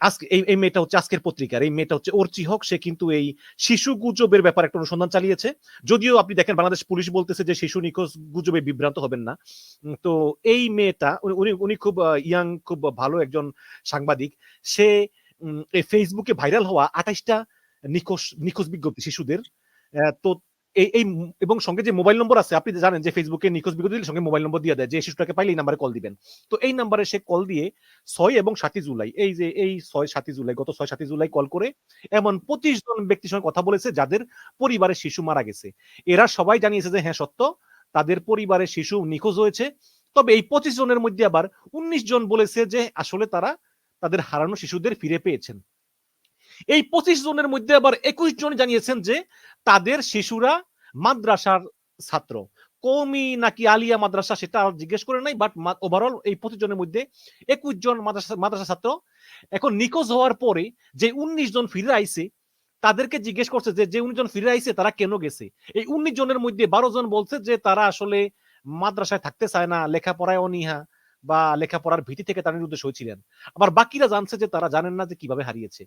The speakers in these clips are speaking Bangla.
আজকে, এই মেয়েটা হচ্ছে আজকের পত্রিকার, এই মেয়েটা হচ্ছে অর্চি হক, সে কিন্তু এই শিশু গুজবের ব্যাপারে একটা অনুসন্ধান চালিয়েছে। যদিও আপনি দেখেন বাংলাদেশ পুলিশ বলতেছে যে শিশু নিখোঁজ গুজবে বিভ্রান্ত হবেন না। তো এই মেয়েটা, উনি- উনি খুব ইয়াং, খুব ভালো একজন সাংবাদিক। সে এই ফেসবুকে ভাইরাল হওয়া আঠাইশটা নিখোঁজ নিখোঁজ বিজ্ঞপ্তি শিশুদের। তো এই এবং সঙ্গে যে মোবাইল নম্বর আছে, আপনি জানেন যে ফেসবুকে নিখোঁজ বিজ্ঞপ্তি দিলে সঙ্গে মোবাইল নম্বর দিয়ে দেয়, যে শিশুটাকে পাইলে এই নাম্বারে কল দিবেন। তো এই নাম্বারে সে কল দিয়ে ছয় এবং সাতই জুলাই, এই যে, এই ছয় সাতই জুলাই, গত ছয় সাতই জুলাই কল করে এমন পঁচিশ জন ব্যক্তির সঙ্গে কথা বলেছে, যাদের পরিবারের শিশু মারা গেছে। এরা সবাই জানিয়েছে যে হ্যাঁ সত্য, তাদের পরিবারের শিশু নিখোঁজ হয়েছে। তবে এই পঁচিশ জনের মধ্যে আবার উনিশ জন বলেছে যে, আসলে তারা তাদের হারানো শিশুদের ফিরে পেয়েছেন। এই পঁচিশ জনের মধ্যে আবার একুশ জন জানিয়েছেন যে, তাদের শিশুরা মাদ্রাসার ছাত্র। কৌমি নাকি আলিয়া মাদ্রাসা সেটা জিজ্ঞেস করে নাই বাট ওভারঅল এই পঁচিশ জনের মধ্যে একুশ জন মাদ্রাসা মাদ্রাসা ছাত্র। এখন নিখোঁজ হওয়ার পরে যে উনিশ জন ফিরে আইছে, তাদেরকে জিজ্ঞেস করছে যে যে উনিশ জন ফিরে আইছে তারা কেন গেছে? এই উনিশ জনের মধ্যে বারো জন বলছে যে, তারা আসলে মাদ্রাসায় থাকতে চায় না লেখাপড়ায় অনীহা বা লেখাপড়ার ভীতি থেকে তাদের উদ্দেশ্য হয়েছিলেন। আবার বাকিরা জানছে যে, তারা জানেন না যে কীভাবে হারিয়েছে।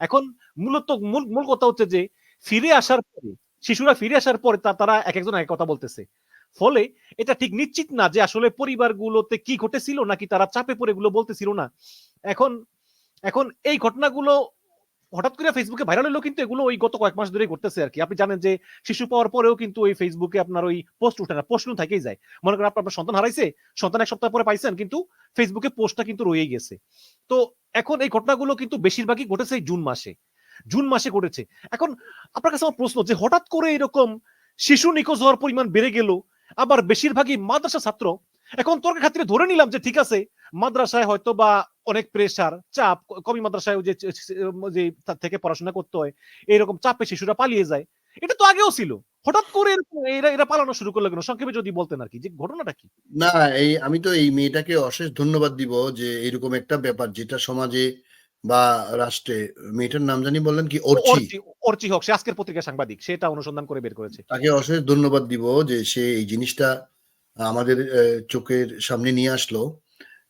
এখন মূলত, মূল মূল কথা হচ্ছে যে, ফিরে আসার পরে শিশুরা ফিরে আসার পরে তারা এক একজন এক কথা বলতেছে। ফলে এটা ঠিক নিশ্চিত না যে আসলে পরিবারগুলোতে কি ঘটেছিল নাকি তারা চাপে পড়ে এগুলো বলতেছিল না। এখন এখন এই ঘটনাগুলো হঠাৎ করে ফেসবুকে ভাইরাল হলো কিন্তু এগুলো ওই গত কয়েক মাস ধরেই ঘটতেছে আর কি। আপনি জানেন যে শিশু পাওয়ার পরেও কিন্তু ওই ফেসবুকে আপনার ওই পোস্ট উঠে না প্রশ্ন থেকেই যায়। মনে করেন আপনার সন্তান হারাইছে, সন্তান এক সপ্তাহ পরে পাইছেন কিন্তু ফেসবুকে পোস্টটা কিন্তু রয়েই গেছে। তো এখন এই ঘটনাগুলো কিন্তু বেশিরভাগই ঘটেছে জুন মাসে। জুন মাসে ঘটেছে। এখন আপনার কাছে আমার প্রশ্ন যে হঠাৎ করে এরকম শিশু নিখোঁজ হওয়ার পরিমাণ বেড়ে গেল, আবার বেশিরভাগই মাদ্রাসা ছাত্র। এখন তর্কের খাতিরে ধরে নিলাম যে ঠিক আছে, মাদ্রাসায় হয়তো বা অনেক প্রেসার চাপ কমি মাদ্রাসায় যে যে তার থেকে পড়াশোনা করতে হয়, এইরকম চাপে শিশুরা পালিয়ে যায়। এটা তো আগেও ছিল। হঠাৎ করে এরা এরা পালানো শুরু করল কেন? সংক্ষেপে যদি বলতেন আর কি, যে ঘটনাটা কি? না, এই আমি তো এই মেয়েটাকে অশেষ ধন্যবাদ দিব যে এরকম একটা ব্যাপার, যেটা সমাজে বা রাষ্ট্রে মেয়েটার নাম জানি বললেন কি অর্চি। অর্চি হোক সে আজকের পত্রিকা সাংবাদিক সেটা অনুসন্ধান করে বের করেছে। তাকে অশেষ ধন্যবাদ দিব যে সে এই জিনিসটা আমাদের চোখের সামনে নিয়ে আসলো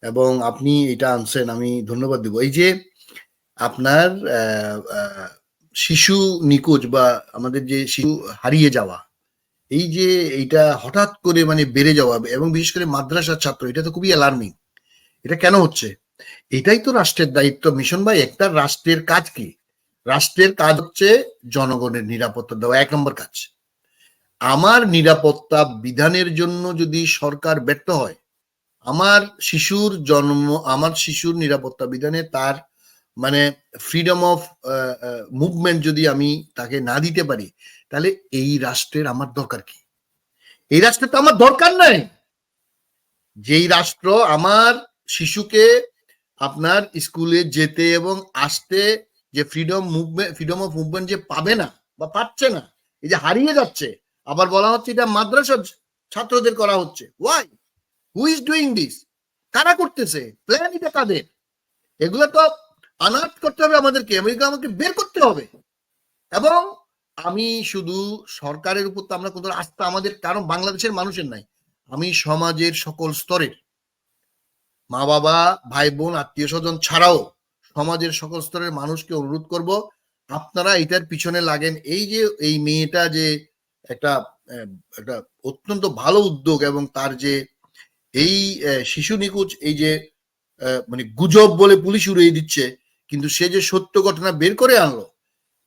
এবং আপনি এটা আনছেন আমি ধন্যবাদ দিব। এই যে আপনার শিশু নিখোঁজ বা আমাদের যে শিশু হারিয়ে যাওয়া এই যে এইটা হঠাৎ করে মানে বেড়ে যাওয়া এবং বিশেষ করে মাদ্রাসার ছাত্র এটা তো খুবই অ্যালার্মিং এটা কেন হচ্ছে? এটাই তো রাষ্ট্রের দায়িত্ব। মিশন ভাই, একটা রাষ্ট্রের কাজ কি? রাষ্ট্রের কাজ হচ্ছে জনগণের নিরাপত্তা দেওয়া, এক নম্বর কাজ। আমার নিরাপত্তা বিধানের জন্য যদি সরকার ব্যর্থ হয়, আমার শিশুর জন্ম, আমার শিশুর নিরাপত্তা বিধানে তার মানে ফ্রিডম অফ মুভমেন্ট যদি আমি তাকে না দিতে পারি, তাহলে এই রাষ্ট্রের আমার দরকার কি? এই রাষ্ট্রের তো আমার দরকার নাই। যেই রাষ্ট্র আমার শিশুকে আপনার স্কুলে যেতে এবং আসতে যে freedom movement freedom of movement যে পাবে না বা পাচ্ছে না, এই যে হারিয়ে যাচ্ছে, আবার বলা হচ্ছে এটা মাদ্রাসার ছাত্রদের করা হচ্ছে। Why who is doing this কারা করতেছে? প্ল্যান এটা কাদের? এগুলো তো আনার্ট করতে হবে আমাদেরকে আমেরিকা আমাকে বের করতে হবে। এবং আমি শুধু সরকারের উপর তো আমরা কোনো আস্থা আমাদের, কারণ বাংলাদেশের মানুষের নাই। আমি সমাজের সকল স্তরের মা বাবা ভাই বোন আত্মীয় স্বজন ছাড়াও সমাজের সকল স্তরের মানুষকে অনুরোধ করব, আপনারা এটার পিছনে লাগেন। এই যে, এই মেয়েটা যে একটা একটা অত্যন্ত ভালো উদ্যোগ এবং তার যে এই শিশু নিখোঁজ, এই যে মানে গুজব বলে পুলিশ উড়িয়ে দিচ্ছে, কিন্তু সে যে সত্য ঘটনা বের করে আনলো,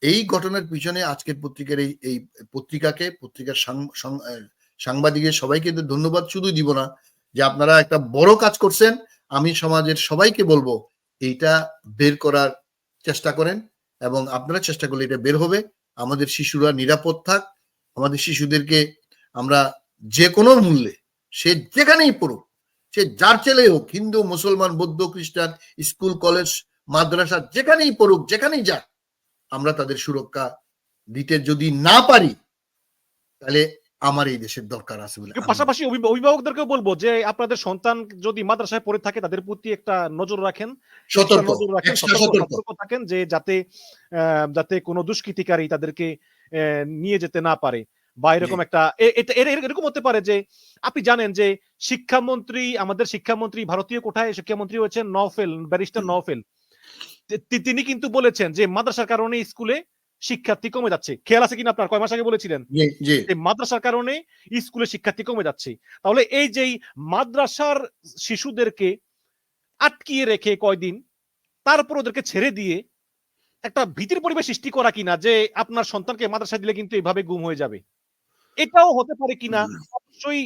এই ঘটনার পিছনে আজকের পত্রিকার এই এই পত্রিকাকে, পত্রিকার সাংবাদিকের সবাইকে ধন্যবাদ। শুধু দিব না, যে আপনারা একটা বড় কাজ করছেন আমি সমাজের সবাইকে বলব, এইটা বের করার চেষ্টা করেন এবং আপনারা চেষ্টা করলে এটা বের হবে। আমাদের শিশুরা নিরাপদ থাক। আমাদের শিশুদেরকে আমরা যে কোনো মূল্যে, সে যেখানেই পড়ুক, সে যার ছেলে হোক, হিন্দু, মুসলমান, বৌদ্ধ, খ্রিস্টান, স্কুল, কলেজ, মাদ্রাসা, যেখানেই পড়ুক, যেখানেই যাক, আমরা তাদের সুরক্ষা দিতে যদি না পারি, তাহলে আমার এই দেশের দরকার আছে বলে পাশাপাশি অভিভা- অভিভাবকদেরকেও বলব যে আপনাদের সন্তান যদি মাদ্রাসায় পড়ে থাকে তাদের প্রতি একটা নজর রাখেন সতর্ক নজর রাখেন সতর্ক থাকেন যে যাতে যাতে কোনো দুষ্কৃতিকারী তাদেরকে নিয়ে যেতে না পারে বা এরকম একটা এরকম হতে পারে যে আপনি জানেন যে শিক্ষামন্ত্রী আমাদের শিক্ষামন্ত্রী ভারতীয় কোঠায় শিক্ষামন্ত্রী হয়েছেন নওফেল ব্যারিস্টার নওফেল। তিনি কিন্তু বলেছেন যে মাদ্রাসার কারণে স্কুলে শিক্ষার্থী কমে যাচ্ছে। খেয়াল আছে কিনা আপনার? কয় মাস আগে বলেছিলেন? মাদ্রাসার কারণে স্কুলে শিক্ষার্থী কমে যাচ্ছে। তাহলে এই যে মাদ্রাসার শিশুদেরকে আটকিয়ে রেখে কয়দিন তারপর ওদেরকে ছেড়ে দিয়ে একটা ভীতির পরিবেশ সৃষ্টি করা কিনা যে আপনার সন্তানকে মাদ্রাসা দিলে কিন্তু এইভাবে গুম হয়ে যাবে? এটাও হতে পারে কিনা? অবশ্যই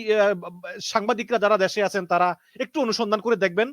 সাংবাদিকরা যারা দেশে আছেন তারা একটু অনুসন্ধান করে দেখবেন।